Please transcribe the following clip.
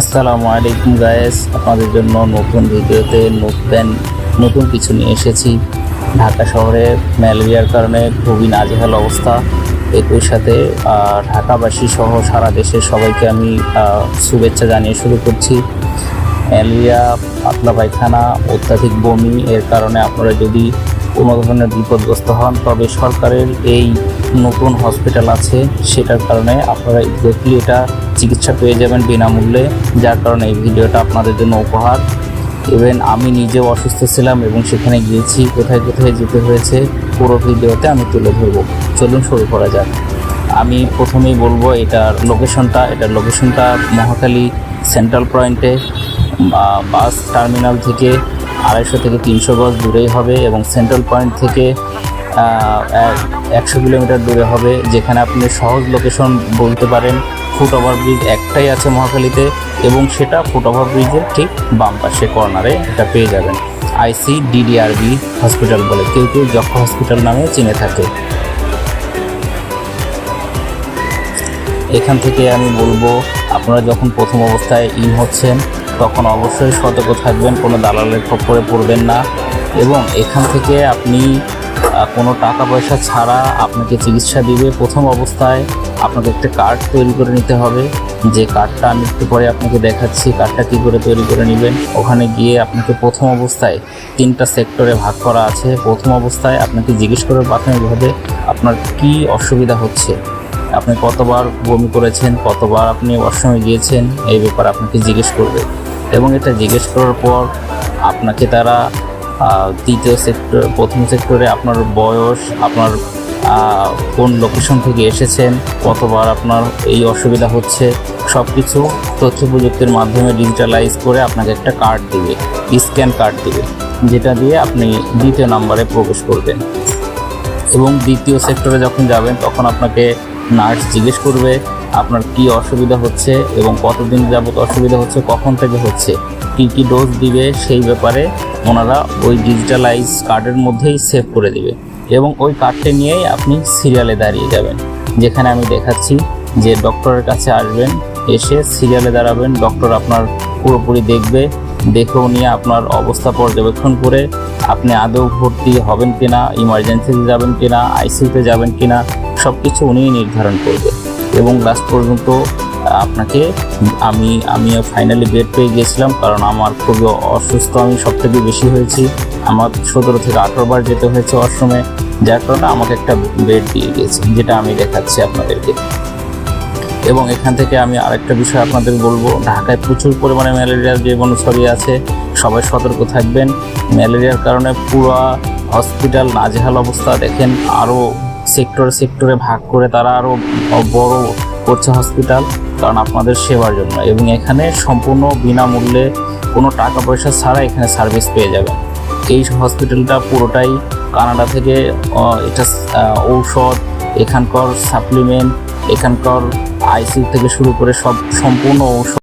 আসসালামু আলাইকুম গায়েস আপনাদের জন্য নতুন ভিডিওতে নতুন নতুন কিছু নিয়ে এসেছি। ঢাকা শহরে ম্যালেরিয়ার কারণে খুবই নাজেহাল অবস্থা। একই সাথে ঢাকাবাসী সহ সারা দেশের সবাইকে আমি শুভেচ্ছা জানিয়ে শুরু করছি। ম্যালেরিয়া, পাতলা পায়খানা, অত্যাধিক বমি, এর কারণে আপনারা যদি কোনো ধরনের বিপদগ্রস্ত হন, তবে সরকারের এই নতুন হসপিটাল আছে, সেটার কারণে আপনারা এক্স্যাক্টলি এটা চিকিৎসা পেয়ে যাবেন বিনামূল্যে, যার কারণে এই ভিডিওটা আপনাদের জন্য উপহার। ইভেন আমি নিজেও অসুস্থ ছিলাম এবং সেখানে গিয়েছি, কোথায় কোথায় যেতে হয়েছে, পুরো ভিডিওতে আমি তুলে ধরবো। চলুন শুরু করা যাক। আমি প্রথমেই বলব, এটার লোকেশনটা এটার লোকেশনটা মহাখালী সেন্ট্রাল পয়েন্টে বাস টার্মিনাল থেকে আড়াইশো থেকে তিনশো গজ দূরেই হবে এবং সেন্ট্রাল পয়েন্ট থেকে একশো কিলোমিটার দূরে হবে, যেখানে আপনি সহজ লোকেশন বলতে পারেন ফুট ওভার ব্রিজ একটাই আছে মহাখালীতে এবং সেটা ফুট ওভার ব্রিজের ঠিক বাম পাশে কর্নারে এটা পেয়ে যাবেন। আইসি ডিডিআরবি হসপিটাল বলে। কেউ কেউ যক্ষ হসপিটাল নামে চিনে থাকে। এখান থেকে আমি বলব, আপনারা যখন প্রথম অবস্থায় ইন হচ্ছেন তখন অবশ্যই সতর্ক থাকবেন, কোনো দালালের খপ্পরে পড়বেন না এবং এখান থেকে আপনি কোনো টাকা পয়সা ছাড়া আপনাকে চিকিৎসা দিবে। প্রথম অবস্থায় আপনাকে একটা কার্ড তৈরি করে নিতে হবে। যে কার্ডটা আমি একটু পরে আপনাকে দেখাচ্ছি, কার্ডটা কী করে তৈরি করে নেবেন। ওখানে গিয়ে আপনাকে প্রথম অবস্থায় তিনটা সেক্টরে ভাগ করা আছে। প্রথম অবস্থায় আপনাকে জিজ্ঞেস করবে প্রাথমিকভাবে আপনার কি অসুবিধা হচ্ছে। আপনি কতবার বমি করেছেন, কতবার আপনি ওয়াশরুমে গিয়েছেন, এই ব্যাপারে আপনাকে জিজ্ঞেস করবে। এবং এটা জিজ্ঞেস করার পর আপনাকে তারা দ্বিতীয় সেক্টর প্রথম সেক্টরে আপনার বয়স, আপনার কোন লোকেশন থেকে এসেছেন, কতবার আপনার এই অসুবিধা হচ্ছে সব কিছু তথ্য প্রযুক্তির মাধ্যমে ডিজিটালাইজ করে আপনাকে একটা কার্ড দিবে স্ক্যান কার্ড দিবে, যেটা দিয়ে আপনি দ্বিতীয় নাম্বারে প্রবেশ করবেন। এবং দ্বিতীয় সেক্টরে যখন যাবেন, তখন আপনাকে নার্স জিজ্ঞেস করবে আপনার কি অসুবিধা হচ্ছে এবং কতদিন যাবত অসুবিধা হচ্ছে, কখন থেকে হচ্ছে, কি কি ডোজ দিবে সেই ব্যাপারে ওনারা ওই ডিজিটালাইজ কার্ডের মধ্যেই সেভ করে দিবে এবং ওই কার্ডটি নিয়েই আপনি সিরিয়ালে দাঁড়িয়ে যাবেন। যেখানে আমি দেখাচ্ছি যে ডক্টরের কাছে আসবেন, এসে সিরিয়ালে দাঁড়াবেন ডক্টর আপনার পুরোপুরি দেখবে দেখেও নিয়ে আপনার অবস্থা পর্যবেক্ষণ করে আপনি আদৌ ভর্তি হবেন কিনা ইমার্জেন্সিতে যাবেন কিনা আইসিইউতে যাবেন কিনা সব কিছু উনিই নির্ধারণ করবে। এবং লাস্ট পর্যন্ত আপনাকে আমি আমিও ফাইনালি বেড পেয়ে গিয়েছিলাম কারণ আমার খুবই অসুস্থ, আমি সব থেকে বেশি হয়েছি। আমার সতেরো থেকে আঠারো বার যেতে হয়েছে ওয়াশরুমে যার কারণে আমাকে একটা বেড দিয়ে গিয়েছে, যেটা আমি দেখাচ্ছি আপনাদেরকে। এবং এখান থেকে আমি আরেকটা বিষয় আপনাদের বলব, ঢাকায় প্রচুর পরিমাণে ম্যালেরিয়ার জীবাণু ছড়িয়ে আছে, সবাই সতর্ক থাকবেন। ম্যালেরিয়ার কারণে পুরো হসপিটাল নাজেহাল অবস্থা, দেখেন আরও সেক্টরে সেক্টরে ভাগ করে তারা আরও বড় করছে হসপিটাল কারণ আপনাদের সেবার জন্য। এবং এখানে সম্পূর্ণ বিনামূল্যে কোনো টাকা পয়সা ছাড়া এখানে সার্ভিস পেয়ে যাবেন। এই হসপিটালটা পুরোটাই কানাডা থেকে এটা ঔষধ, এখানকার সাপ্লিমেন্ট এখানকার আইসিউ থেকে শুরু করে সব সম্পূর্ণ ঔষধ